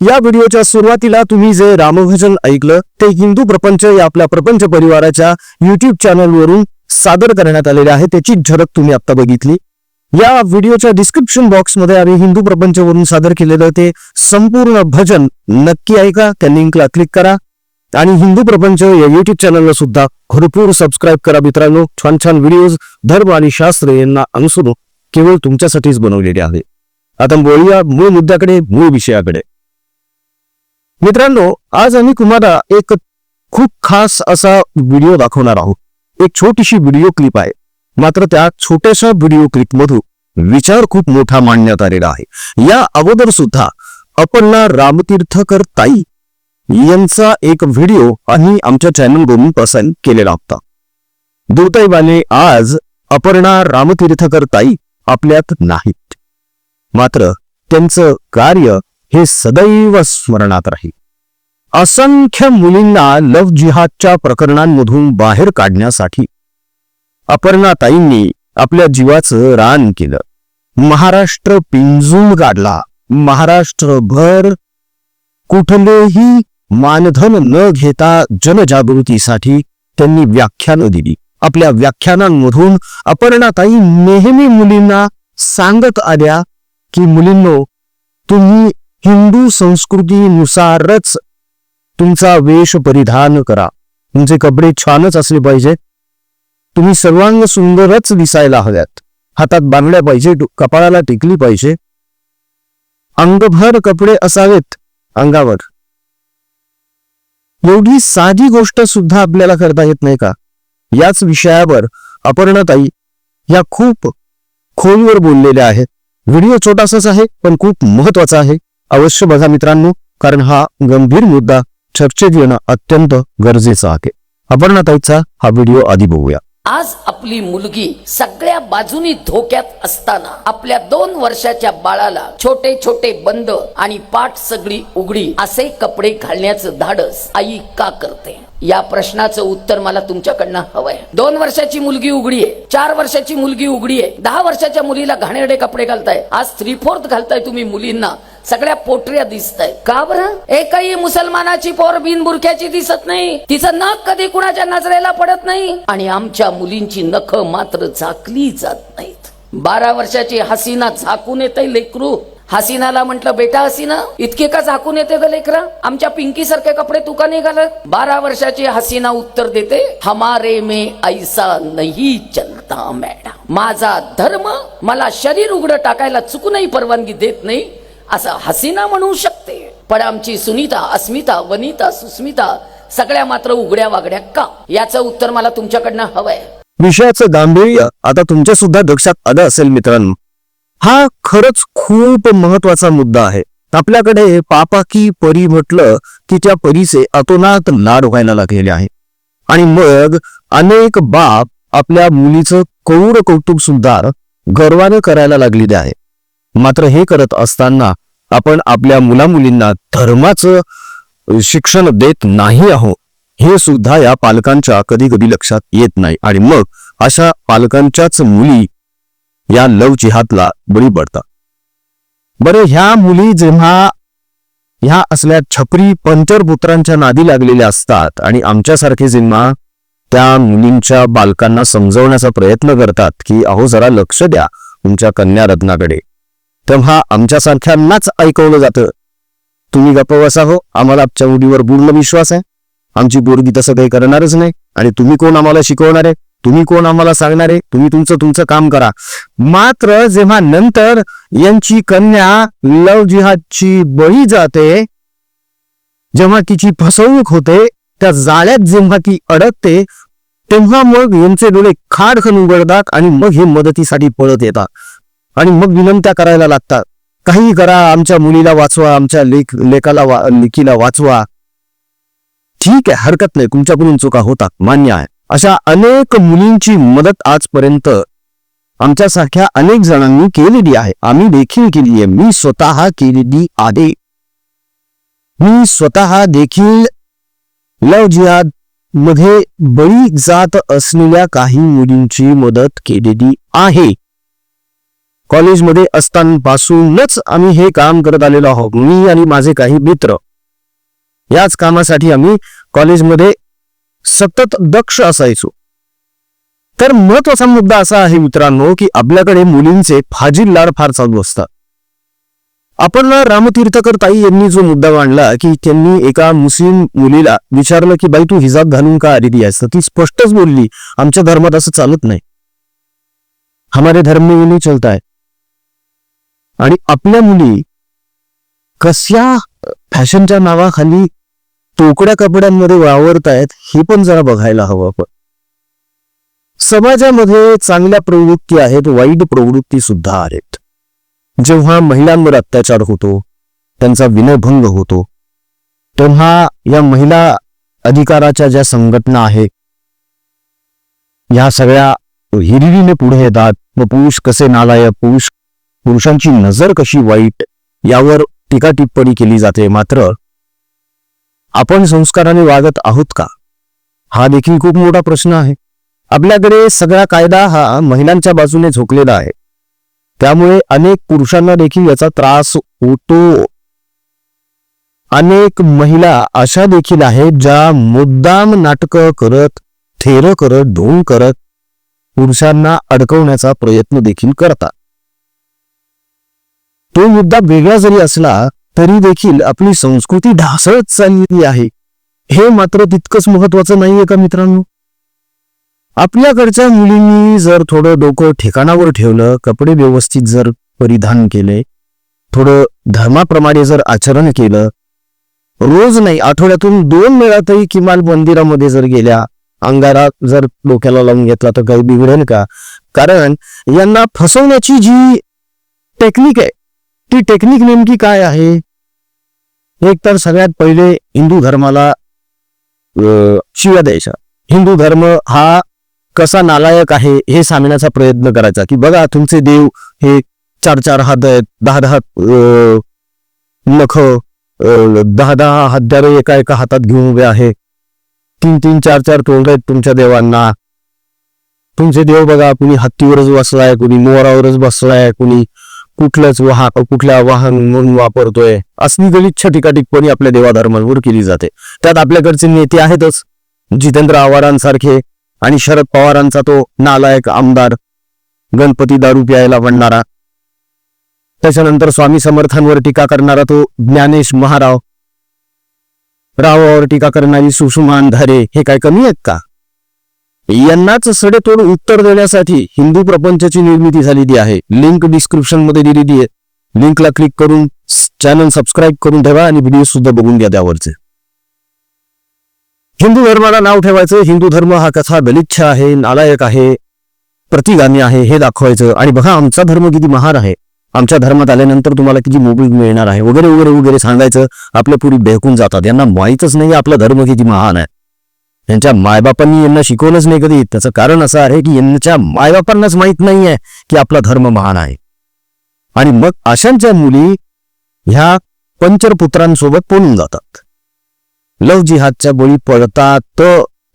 या व्हिडिओच्या सुरुवातीला तुम्ही जे रामभजन ऐकलं ते हिंदू प्रपंच या आपल्या प्रपंच परिवाराच्या युट्यूब चॅनलवरून सादर करण्यात आलेले आहे. त्याची झलक तुम्ही आता बघितली. या व्हिडिओच्या डिस्क्रिप्शन बॉक्समध्ये आम्ही हिंदू प्रपंचवरून सादर केलेलं ते संपूर्ण भजन नक्की ऐका त्या लिंकला क्लिक करा. आणि हिंदू प्रपंच या युट्यूब चॅनलला सुद्धा भरपूर सबस्क्राईब करा मित्रांनो. छान छान व्हिडिओज धर्म आणि शास्त्र यांना अनुसरून केवळ तुमच्यासाठीच बनवलेले आहे. आता बोलूया मूळ मुद्द्याकडे मूळ विषयाकडे. मित्रांनो आज आम्ही तुम्हाला एक खूप खास असा व्हिडिओ दाखवणार आहोत. एक छोटीशी व्हिडिओ क्लिप आहे. मात्र त्या छोट्याशा व्हिडिओ क्लिप मधून विचार खूप मोठा मांडण्यात आलेला आहे. या अगोदर सुद्धा अपर्णा रामतीर्थकर ताई यांचा एक व्हिडिओ आम्ही आमच्या चॅनलवरून पसंत केलेला होता. दुर्दैवाने आज अपर्णा रामतीर्थकर ताई आपल्यात नाहीत. मात्र त्यांचं कार्य हे सदैव स्मरणात राहील. असंख्य मुलींना लव जिहादच्या प्रकरणांमधून बाहेर काढण्यासाठी अपर्णाताईंनी आपल्या जीवाचं रान केलं. महाराष्ट्र पिंजून काढला महाराष्ट्रभर कुठलेही मानधन न घेता जनजागृतीसाठी त्यांनी व्याख्यानं दिली. आपल्या व्याख्यानांमधून अपर्णाताई नेहमी मुलींना सांगत आल्या की मुलींनो तुम्ही हिंदू संस्कृतीनुसारच तुमचा वेश परिधान करा. तुमचे कपडे छानच असले पाहिजे तुम्ही सर्वांग सुंदरच दिसायला हव्यात. हातात बांगड्या पाहिजे कपाळाला टिकली पाहिजे. अंगभर कपडे असावेत अंगावर. एवढी साधी गोष्ट सुद्धा आपल्याला करता येत नाही का? याच विषयावर अपर्णाताई या खूप खोलवर बोललेल्या आहेत. व्हिडिओ छोटासाच आहे पण खूप महत्त्वाचा आहे. अवश्य बघा मित्रांनो कारण हा गंभीर मुद्दा चर्चेत येणं अत्यंत गरजेचं आहे. अपर्णाताईचा हा व्हिडिओ आधी बघूया. आज आपली मुलगी सगळ्या बाजूनी धोक्यात असताना आपल्या दोन वर्षाच्या बाळाला छोटे छोटे बंद आणि पाठ सगळी उघडी असे कपडे घालण्याचं धाडस आई का करते? या प्रश्नाचं उत्तर मला तुमच्याकडनं हवंय. दोन वर्षाची मुलगी उघडी आहे चार वर्षाची मुलगी उघडी आहे दहा वर्षाच्या मुलीला घाणेरडे कपडे घालताय आज थ्री फोर्थ घालताय तुम्ही मुलींना. सगळ्या पोटऱ्या दिसत आहेत का बरं? एकही मुसलमानाची पोर बिनबुरख्याची दिसत नाही. तिचं नख कधी कुणाच्या नजरेला पडत नाही. आणि आमच्या मुलींची नख मात्र झाकली जात नाहीत. बारा वर्षाची हसीना झाकून येते लेकरू. हसीनाला म्हंटल बेटा हसीना इतके का झाकून येते ग लेकरा? आमच्या पिंकी सारखे कपडे तू का नाही घालत? बारा वर्षाची हसीना उत्तर देते हमारे में ऐसा नाही चलता मॅडम माझा धर्म मला शरीर उघडं टाकायला चुकूनही परवानगी देत नाही. असं हसीना म्हणू शकते. पण आमची सुनीता अस्मिता वनिता सुस्मिता सगळ्या मात्र उघड्या वागड्या का? याचं उत्तर मला तुमच्याकडनं हवंय. विषयाचं गांभीर्य आता तुमच्या सुद्धा लक्षात आलं असेल मित्रांनो. हा खरंच खूप महत्त्वाचा मुद्दा आहे. आपल्याकडे पापाकी परी म्हटलं की त्या परीचे अतोनात लाड व्हायला लागलेले आहे. आणि मग अनेक बाप आपल्या मुलीचं कौर कौतुक सुद्धा गर्वानं करायला लागलेले आहे. मात्र हे करत असताना आपण आपल्या मुलामुलींना धर्माचं शिक्षण देत नाही आहोत. हे सुद्धा या पालकांच्या कधी कधी लक्षात येत नाही. आणि मग अशा पालकांच्याच मुली या लव जिहादला बळी पडतात. बरं ह्या मुली जेव्हा ह्या असल्या छपरी पंचरपुत्रांच्या नादी लागलेल्या असतात आणि आमच्यासारखे जेव्हा त्या मुलींच्या बालकांना समजवण्याचा प्रयत्न करतात की अहो जरा लक्ष द्या तुमच्या कन्या रत्नाकडे. तेव्हा आमच्यासारख्यांनाच ऐकवलं जातं. तुम्ही गप्प बसा हो आम्हाला आमच्या मुलीवर पूर्ण विश्वास आहे. आमची पोरगी तसं काही करणारच नाही. आणि तुम्ही कोण आम्हाला शिकवणार आहे? तुम्ही कोण आम्हाला सांगणार आहे? तुम्ही तुमचं तुमचं काम करा. मात्र जेव्हा नंतर यांची कन्या लव जिहादची बळी जाते जेव्हा तिची फसवणूक होते त्या जाळ्यात जेव्हा ती अडकते तेव्हा मग यांचे डोळे खाडखन उघडतात आणि मग हे मदतीसाठी पळत येतात. आणि मग विनंत्या करायला लागतात. काही करा आमच्या मुलीला वाचवा आमच्या लेख लेखाला वा लेखीला वाचवा. ठीक आहे हरकत नाही तुमच्याकडून चुका होतात मान्य आहे. अशा अनेक मुलींची मदत आजपर्यंत आमच्यासारख्या अनेक जणांनी केलेली आहे. आम्ही देखील केली आहे. मी स्वतः केलेली आहे. मी स्वतः देखील लव जिहादमध्ये बळी जात असलेल्या काही मुलींची मदत केलेली आहे. कॉलेजमध्ये असतानापासूनच आम्ही हे काम करत आलेलो आहोत. मी आणि माझे काही मित्र. याच कामासाठी आम्ही कॉलेजमध्ये सतत दक्ष असायचो. तर महत्त्वाचा मुद्दा असा आहे मित्रांनो की आपल्याकडे मुलींचे फाजील लाड फार चालू असतात. आपण रामतीर्थकर ताई यांनी जो मुद्दा मांडला की त्यांनी एका मुस्लिम मुलीला विचारलं की बाई तू हिजाब घालून का आलेली आहेस? तर ती स्पष्टच बोलली आमच्या धर्मात असं चालत नाही. हमारे धर्म में ये नहीं चलता है. आणि आपल्या मुली कशा फॅशनच्या नावाखाली तोकड्या कपड्यांमध्ये वावरतायत हे पण जरा बघायला हवं आपण. समाजामध्ये चांगल्या प्रवृत्ती आहेत वाईट प्रवृत्ती सुद्धा आहेत. जेव्हा महिलांवर अत्याचार होतो त्यांचा विनयभंग होतो तेव्हा या महिला अधिकाराच्या ज्या संघटना आहेत या सगळ्या हिरिरीने पुढे येतात मग पुरुष कसे नालायक पुरुष पुरुषांची नजर कशी वाईट यावर टीका टिप्पणी केली जाते. मात्र आपण संस्काराने वागत आहोत का? हा देखील खूप मोठा प्रश्न आहे. आपल्याकडे सगळा कायदा हा महिलांच्या बाजूने झोकलेला आहे. त्यामुळे अनेक पुरुषांना देखील याचा त्रास होतो. अनेक महिला अशा देखील आहेत ज्या मुद्दाम नाटकं करत थेर करत ढोंग करत पुरुषांना अडकवण्याचा प्रयत्न देखील करतात. तो मुद्दा वेगळा जरी असला तरी देखील आपली संस्कृती ढासळत चाललेली आहे. हे मात्र तितकंच महत्वाचं नाहीये का मित्रांनो? आपल्याकडच्या मुलींनी जर थोडं डोकं ठिकाणावर ठेवलं कपडे व्यवस्थित जर परिधान केले थोडं धर्माप्रमाणे जर आचरण केलं रोज नाही आठवड्यातून दोन वेळा तरी किमान मंदिरामध्ये जर गेल्या अंगारा जर डोक्याला लावून घेतला तर काही बिघडेल का? कारण यांना फसवण्याची जी टेक्निक आहे ती टेक्निक नेमकी काय आहे? एक तर सगळ्यात पहिले हिंदू धर्माला शिव्या द्यायचा हिंदू धर्म हा कसा नालायक आहे हे सांगण्याचा प्रयत्न करायचा की बघा तुमचे देव हे चार चार हात आहेत दहा दहा नख दहा दहा हत्यारे एका एका हातात घेऊन उभे आहे. तीन तीन चार चार तोंड आहेत तुमच्या देवांना. तुमचे देव बघा कुणी हत्तीवरच बसलाय कुणी मोरावरच बसलाय कुणी कुठलंच वाहन कुठल्या वाहन म्हणून वापरतोय असली गलिच्छ टिकाटिकपणी आपल्या देवाधर्मांवर केली जाते. त्यात आपल्याकडचे नेते आहेतच जितेंद्र आव्हाडांसारखे आणि शरद पवारांचा तो नालायक आमदार गणपती दारू प्यायला म्हणणारा. त्याच्यानंतर स्वामी समर्थांवर टीका करणारा तो ज्ञानेश महाराव. रावावर टीका करणारी सुषुमान धारे हे काय कमी आहेत का? यांनाच सडेतोड उत्तर देण्यासाठी हिंदू प्रपंचची निर्मिती झालेली आहे. लिंक डिस्क्रिप्शनमध्ये दिलेली आहे. लिंकला क्लिक करून चॅनल सबस्क्राईब करून ठेवा आणि व्हिडिओ सुद्धा बघून घ्या त्यावरचे. हिंदू धर्माला नाव ठेवायचं हिंदू धर्म हा कथा गलिच्छ आहे नालायक आहे प्रतिगामी आहे हे दाखवायचं. आणि बघा आमचा धर्म किती महान आहे. आमच्या धर्मात आल्यानंतर तुम्हाला किती मोबील मिळणार आहे. वगैरे वगैरे वगैरे सांगायचं आपल्या पूर्वी बेहकून जातात. यांना माहीतच नाही आपला धर्म किती महान आहे. यांच्या मायबापांनी यांना शिकवलंच नाही कधी. त्याचं कारण असं आहे की यांच्या मायबापांनाच माहीत नाहीये की आपला धर्म महान आहे. आणि मग अशांच्या मुली ह्या पंचरपुत्रांसोबत पळून जातात. लव जिहादच्या बळी पडतात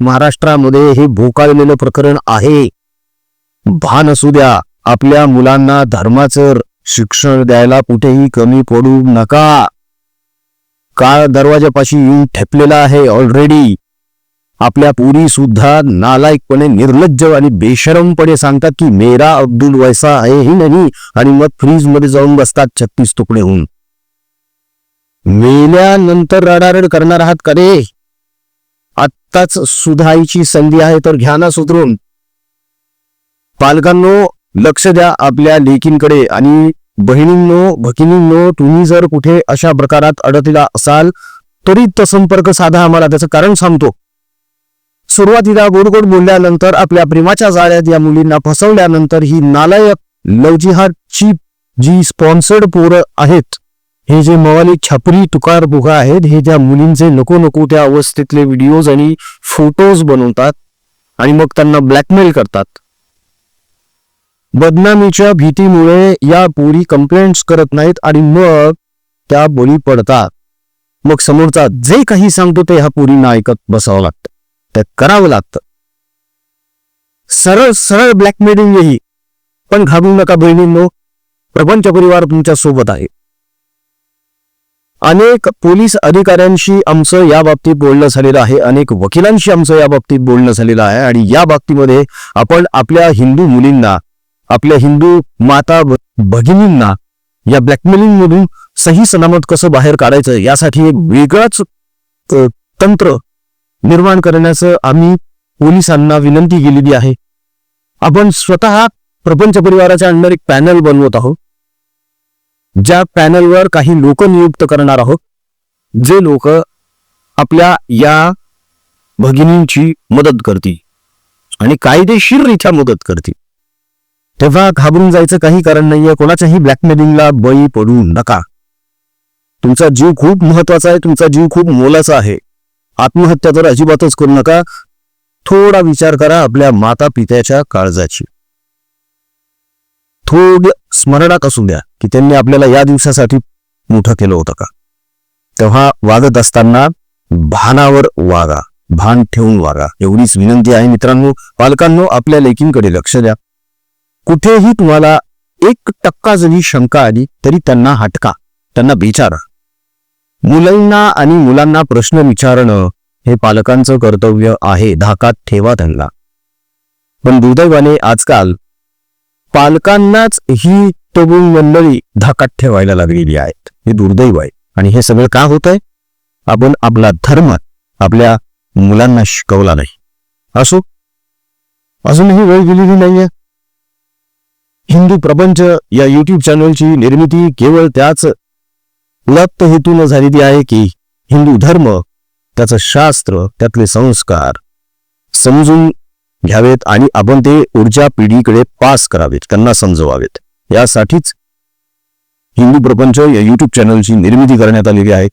महाराष्ट्रामध्ये हे भोकाळलेलं प्रकरण आहे. भान असू द्या. आपल्या मुलांना धर्माचं शिक्षण द्यायला कुठेही कमी पडू नका. काळ दरवाजापाशी येऊन ठेपलेला आहे ऑलरेडी आपल्या पुरी सुद्धा नालायकपणे निर्लज्ज आणि बेशरमपणे सांगतात की मेरा अब्दुल वैसा आहे ही नाही आणि मग फ्रीजमध्ये जाऊन बसतात छत्तीस तुकडे होऊन मेल्यानंतर रडारड करणार आहात का रे? आत्ताच सुधाईची संधी आहे तर घ्या ना सुधरून. पालकांनो लक्ष द्या आपल्या लेकींकडे आणि बहिणींनो भगिनींनो तुम्ही जर कुठे अशा प्रकारात अडकला असाल त्वरित संपर्क साधा आम्हाला त्याचं कारण सांगतो. सुरुवातीला गोड गोड बोलल्यानंतर आपल्या प्रेमाच्या जाळ्यात या मुलींना फसवल्यानंतर ही नालायक लवजिहादची जी स्पॉन्सर्ड पोरं आहेत हे जे मवाली छपरी तुकार बुगा आहेत हे त्या मुलींचे नको नको त्या अवस्थेतले व्हिडिओज आणि फोटोज बनवतात आणि मग त्यांना ब्लॅकमेल करतात. बदनामीच्या भीतीमुळे या पोरी कंप्लेंट्स करत नाहीत आणि मग त्या बोली पडतात. मग समोरचा जे काही सांगतो ते ह्या पोरींना ऐकत बसावं लागतं. ते करावं लागतं. सरळ सरळ ब्लॅकमेलिंग ही पण घाबरू नका बहिणींनो प्रपंच परिवार तुमच्यासोबत आहे. अनेक पोलीस अधिकाऱ्यांशी आमचं या बाबतीत बोलणं झालेलं आहे. अनेक वकिलांशी आमचं या बाबतीत बोलणं झालेलं आहे. आणि या बाबतीमध्ये आपण आपल्या हिंदू मुलींना आपल्या हिंदू माता भगिनींना या ब्लॅकमेलिंग मधून सही सलामत कसं बाहेर काढायचं यासाठी एक वेगळंच तंत्र निर्माण करण्याचं आम्ही पोलिसांना विनंती केलेली आहे. आपण स्वतः प्रपंच परिवाराच्या अंडर एक पॅनल बनवत आहोत. ज्या पॅनलवर काही लोक नियुक्त करणार आहोत. जे लोक आपल्या या भगिनींची मदत करतील आणि कायदेशीररित्या मदत करतील. तेव्हा घाबरून जायचं काही कारण नाहीये. कोणाच्याही ब्लॅकमेलिंगला बळी पडू नका. तुमचा जीव खूप महत्त्वाचा आहे. तुमचा जीव खूप मोलाचा आहे. आत्महत्या तर अजिबातच करू नका. थोडा विचार करा आपल्या माता पित्याच्या काळजाची. थोड स्मरणात असू द्या की त्यांनी आपल्याला या दिवसासाठी मोठं केलं होतं का? तेव्हा वागत असताना भानावर वागा भान ठेवून वागा. एवढीच विनंती आहे मित्रांनो पालकांनो आपल्या लेकींकडे लक्ष द्या. कुठेही तुम्हाला एक टक्का जरी शंका आली तरी त्यांना हटका त्यांना विचारा मुलांना आणि मुलांना प्रश्न विचारणं हे पालकांचं कर्तव्य आहे धाकात ठेवा त्यांना. पण दुर्दैवाने आजकाल पालकांनाच ही तरुण मंडळी धाकात ठेवायला लागलेली आहेत. हे दुर्दैव आहे. आणि हे सगळं का होत आहे आपण आपला धर्म आपल्या मुलांना शिकवला नाही. असो? अजूनही वेळ गेलेली नाहीये? हिंदू प्रपंच या युट्यूब चॅनलची निर्मिती केवळ त्याच लप्त हेतून झालेली आहे की हिंदू धर्म त्याचं शास्त्र त्यातले संस्कार. समजून घ्यावेत आणि आपण ते ऊर्जा पिढीकडे पास करावेत त्यांना समजवावेत. यासाठीच हिंदू प्रपंच या युट्यूब चॅनलची निर्मिती करण्यात आलेली आहे.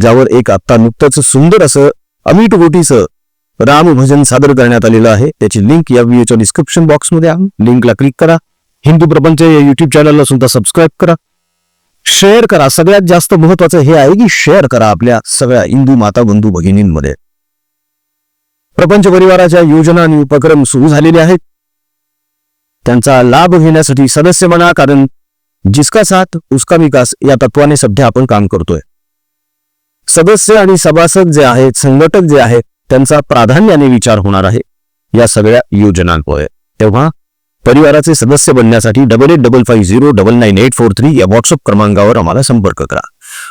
ज्यावर एक आत्ता नुकतंच सुंदर असं अमिट गोटीचं रामभजन सादर करण्यात आलेलं आहे. त्याची लिंक या व्हिडिओच्या डिस्क्रिप्शन बॉक्समध्ये आहे. लिंकला क्लिक करा. हिंदू प्रपंच या युट्यूब चॅनलला सुद्धा सबस्क्राईब करा. शेअर करा. सगळ्यात जास्त महत्वाचं हे आहे की शेअर करा आपल्या सगळ्या हिंदू माता बंधू भगिनींमध्ये. प्रपंच परिवाराच्या योजना आणि उपक्रम सुरू झालेले आहेत. त्यांचा लाभ घेण्यासाठी सदस्य म्हणा कारण जिसका साथ उसका विकास या तत्वाने सध्या आपण काम करतोय. सदस्य आणि सभासद जे आहेत संघटक जे आहेत त्यांचा प्राधान्याने विचार होणार आहे या सगळ्या योजनांमुळे. तेव्हा परिवाराचे सदस्य बनण्यासाठी double eight double five zero double nine eight four three या व्हॉट्सअप क्रमांकावर आम्हाला संपर्क करा.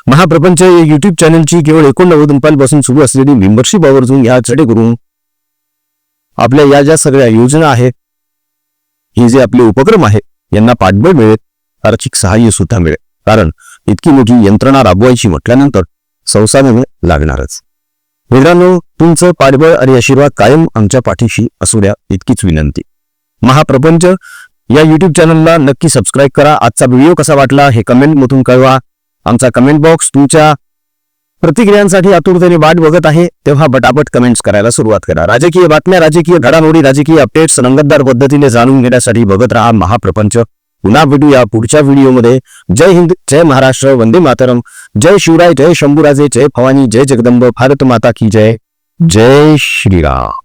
महाप्रपंच या युट्यूब चॅनलची केवळ एकोणनव्वद रुपयांपासून सुरू असलेली मेंबरशिप आवर्जून या चढे करून आपल्या या ज्या सगळ्या योजना आहेत हे जे आपले उपक्रम आहेत यांना पाठबळ मिळेल आर्थिक सहाय्य सुद्धा मिळेल. कारण इतकी मोठी यंत्रणा राबवायची म्हटल्यानंतर संसाधने लागणारच. मित्रांनो तुमचं पाठबळ आणि आशीर्वाद कायम आमच्या पाठीशी असू द्या इतकीच विनंती. महाप्रपंच. या युट्यूब चॅनलला नक्की सबस्क्राईब करा. आजचा व्हिडिओ कसा वाटला हे कमेंट मधून कळवा. आमचा कमेंट बॉक्स तुमच्या प्रतिक्रियांसाठी आतुरतेने वाट बघत आहे. तेव्हा बटाबट कमेंट्स करायला सुरुवात करा. राजकीय बातम्या राजकीय घडामोडी राजकीय अपडेट्स रंगतदार पद्धतीने जाणून घेण्यासाठी बघत राहा महाप्रपंच. पुन्हा भेटूया पुढच्या व्हिडिओमध्ये जय हिंद जय महाराष्ट्र वंदे मातरम. जय शिवराय जय शंभूराजे जय भवानी जय जगदंब भारत माता की जय. जय श्रीराम.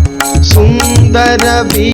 सुंदर भी